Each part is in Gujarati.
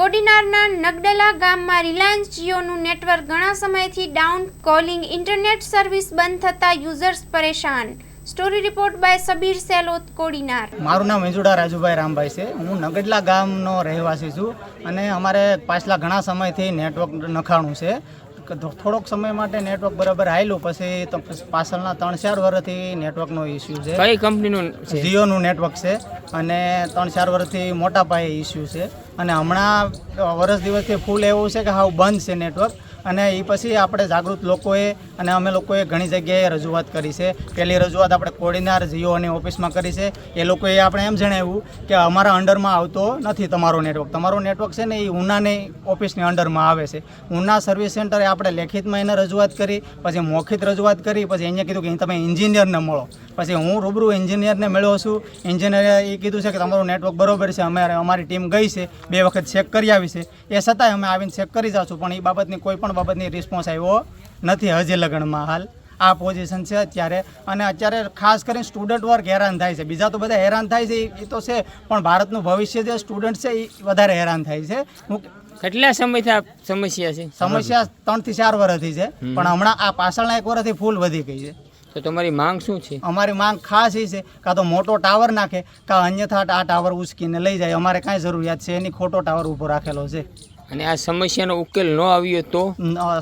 કોડીનારના નગડલા ગામમાં રિલાયન્સ જીઓનું નેટવર્ક ઘણા સમયથી ડાઉન, કોલિંગ ઇન્ટરનેટ સર્વિસ બંધ થતા યુઝર્સ પરેશાન. Story report by Sabir Selot, Kodinar. મારું નામ મેજુડા રાજુભાઈ રામભાઈ છે. હું નગડલા ગામનો રહેવાસી છું અને અમારે પાછલા ઘણા સમયથી નેટવર્ક નખાણું છે. થોડોક સમય માટે નેટવર્ક બરાબર હાલ્યું પછી તો પાછળના ત્રણ ચાર વર્ષથી નેટવર્કનો ઇસ્યુ છે. કઈ કંપનીનું જીઓનું નેટવર્ક છે અને ત્રણ ચાર વર્ષથી મોટા પાયે ઇસ્યુ છે. અને હમણાં વર્ષ દિવસથી ફૂલ એવું છે કે હાવ બંધ છે નેટવર્ક અને એ પછી આપણે જાગૃત લોકોએ અને અમે લોકોએ ઘણી જગ્યાએ રજૂઆત કરી છે. પહેલી રજૂઆત આપણે કોડીનાર જીઓની ઓફિસમાં કરી છે. એ લોકોએ આપણે એમ જણાવ્યું કે અમારા અંડરમાં આવતો નથી તમારો નેટવર્ક. તમારો નેટવર્ક છે ને એ ઉનાની ઓફિસની અંડરમાં આવે છે. ઉના સર્વિસ સેન્ટરે આપણે લેખિતમાં એને રજૂઆત કરી, પછી મૌખિત રજૂઆત કરી, પછી અહીંયા કીધું કે તમે એન્જિનિયરને મળો. પછી હું રૂબરૂ એન્જિનિયરને મળ્યો છું. એન્જિનિયરે એ કીધું છે કે તમારું નેટવર્ક બરોબર છે. અમે અમારી ટીમ ગઈ છે. બે વખત ચેક કરી આવી છે. એ છતાંય અમે આવીને ચેક કરી જાશું, પણ એ બાબતની કોઈ પણ બાબતની રિસ્પોન્સ આવ્યો નથી હજી લગ્નમાં હાલ. આ પોઝિશન છે અત્યારે. અને અત્યારે ખાસ કરીને સ્ટુડન્ટ વર્ગ હેરાન થાય છે. બીજા તો બધા હેરાન થાય છે એ- તો છે પણ ભારતનું ભવિષ્ય જે સ્ટુડન્ટ છે એ વધારે હેરાન થાય છે. હું કેટલા સમયથી આ સમસ્યા છે? સમસ્યા ત્રણથી ચાર વર્ષથી છે. પણ હમણાં આ પાછળના એક વર્ષથી ફૂલ વધી ગઈ છે. તો તમારી માંગ શું છે? અમારી માંગ ખાસ એ છે કાં તો મોટો ટાવર નાખે કાં અન્યથા આ ટાવર ઉચકીને લઈ જાય. અમારે કાંઈ જરૂરિયાત છે એની ખોટો ટાવર ઊભો રાખેલો છે. અને આ સમસ્યાનો ઉકેલ ન આવ્યો તો?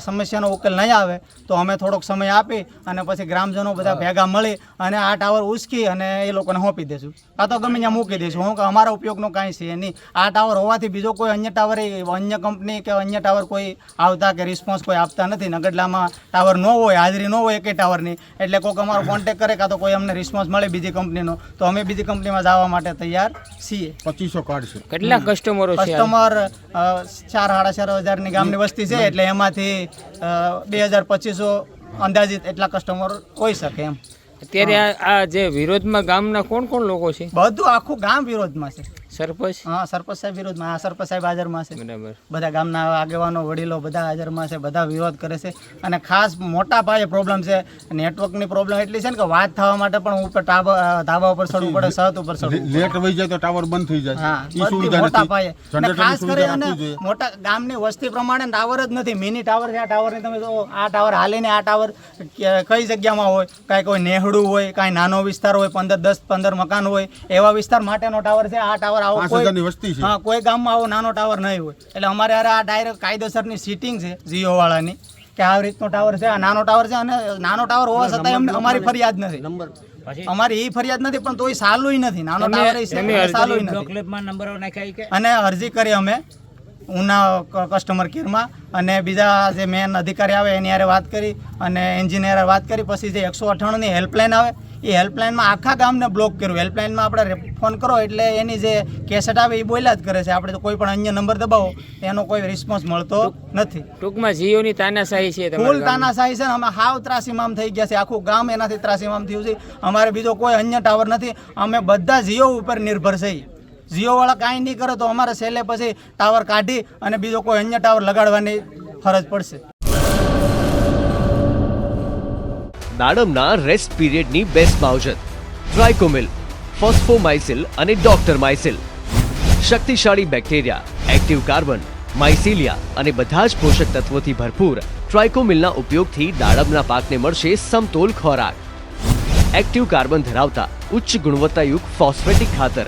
સમસ્યાનો ઉકેલ નહીં આવે તો અમે થોડોક સમય આપી અને પછી ગ્રામજનો બધા ભેગા મળી અને આ ટાવર ઉચકી અને એ લોકોને સોંપી દેશું. કાં તો ગમે ત્યાં મૂકી દઈશું હું કે અમારા ઉપયોગનો કાંઈ છે નહીં. આ ટાવર હોવાથી બીજો કોઈ અન્ય ટાવર અન્ય કંપની કે અન્ય ટાવર કોઈ આવતા કે રિસ્પોન્સ કોઈ આપતા નથી. નગડલામાં ટાવર ન હોય હાજરી ન હોય એકે ટાવરની. એટલે કોઈક અમારો કોન્ટેક કરે કાં તો કોઈ અમને રિસ્પોન્સ મળે બીજી કંપનીનો. તો અમે બીજી કંપનીમાં જવા માટે તૈયાર છીએ. પચીસો કાર્ડ છે. કેટલા કસ્ટમરો કસ્ટમર ચાર સાડા ચાર હજારની ગામની વસ્તી છે એટલે એમાંથી બે હજાર પચીસો અંદાજિત એટલા કસ્ટમર હોઈ શકે એમ. અત્યારે આ આ જે વિરોધમાં ગામના કોણ કોણ લોકો છે? બધું આખું ગામ વિરોધમાં છે. સરપંચ? હા સરપંચ સાહેબ વિરોધમાં. આ સરપંચ સાહેબ હાજરમાં છે. બરાબર. બધા ગામના આગેવાનો વડીલો બધા હાજરમાં છે બધા વિરોધ કરે છે. અને ખાસ મોટા પાયે પ્રોબ્લેમ છે નેટવર્કની પ્રોબ્લેમ એટલી છે ને કે વાત થવા માટે પણ ઉપર ધાબા ઉપર ચડવું પડે સત ઉપર ચડવું લેટ વહી જાય તો ટાવર બંધ થઈ જાય. હા મોટા પાયે. અને ખાસ કરીને મોટા ગામની વસ્તી પ્રમાણે ટાવર જ નથી. મિની ટાવર છે આ ટાવર તમે જો આ ટાવર હાલીને આ ટાવર કઈ જગ્યામાં હોય? કાંઈ કોઈ નેહડું હોય કાંઈ નાનો વિસ્તાર હોય પંદર દસ પંદર મકાન હોય એવા વિસ્તાર માટેનો ટાવર છે. આ ટાવર આવો કોઈ વસ્તી છે. હા કોઈ ગામમાં આવો નાનો ટાવર નહીં હોય. એટલે અમારે અરે આ ડાયરેક્ટ કાયદેસરની સીટિંગ છે જીઓ વાળાની કે આ રીતનો ટાવર છે. આ નાનો ટાવર છે અને નાનો ટાવર હોવા છતાં અમને અમારી ફરિયાદ નથી. નંબર. અમારી એ ફરિયાદ નથી પણ તોય સાલું નથી. નાનો ટાવર સાલું નથી. અને અરજી કરી અમે. ઉના કસ્ટમર કેરમાં અને બીજા જે મેન અધિકારી આવે એની હારે વાત કરી અને એન્જિનિયરે વાત કરી પછી જે એકસો અઠાણુંની હેલ્પલાઇન આવે એ હેલ્પલાઇનમાં આખા ગામને બ્લોક કર્યું. હેલ્પલાઇનમાં આપણે ફોન કરો એટલે એની જે કેસેટ આવે એ બોલ્યા જ કરે છે. આપણે તો કોઈ પણ અન્ય નંબર દબાવો એનો કોઈ રિસ્પોન્સ મળતો નથી. ટૂંકમાં જીઓની તાનાશાહી છે ફૂલ. તાનાશાહી છે અમે હાવ ત્રાસીમામ થઈ ગયા છે. આખું ગામ એનાથી ત્રાસીમામ થયું છે. અમારે બીજો કોઈ અન્ય ટાવર નથી. અમે બધા જીઓ ઉપર નિર્ભર છીએ. જીઓ વાળા કાંઈ નહીં કરે તો અમારે છેલ્લે પછી ટાવર કાઢી અને બીજો કોઈ અન્ય ટાવર લગાડવાની ફરજ પડશે. દાડમના રેસ્ટ પીરિયડની બેસ્ટ માવજત ટ્રાઇકોમિલ ફોસ્ફોમાઇસિલ અને ડોક્ટર માઇસિલ શક્તિશાળી બેક્ટેરિયા એક્ટિવ કાર્બન માઇસિલિયા અને બધા જ પોષક તત્વોથી ભરપૂર ટ્રાઇકોમિલના ઉપયોગથી દાડમના પાકને મળશે સમતોલ ખોરાક. એક્ટિવ કાર્બન ધરાવતા ઉચ્ચ ગુણવત્તાયુક્ત ફોસ્ફેટિક ખાતર.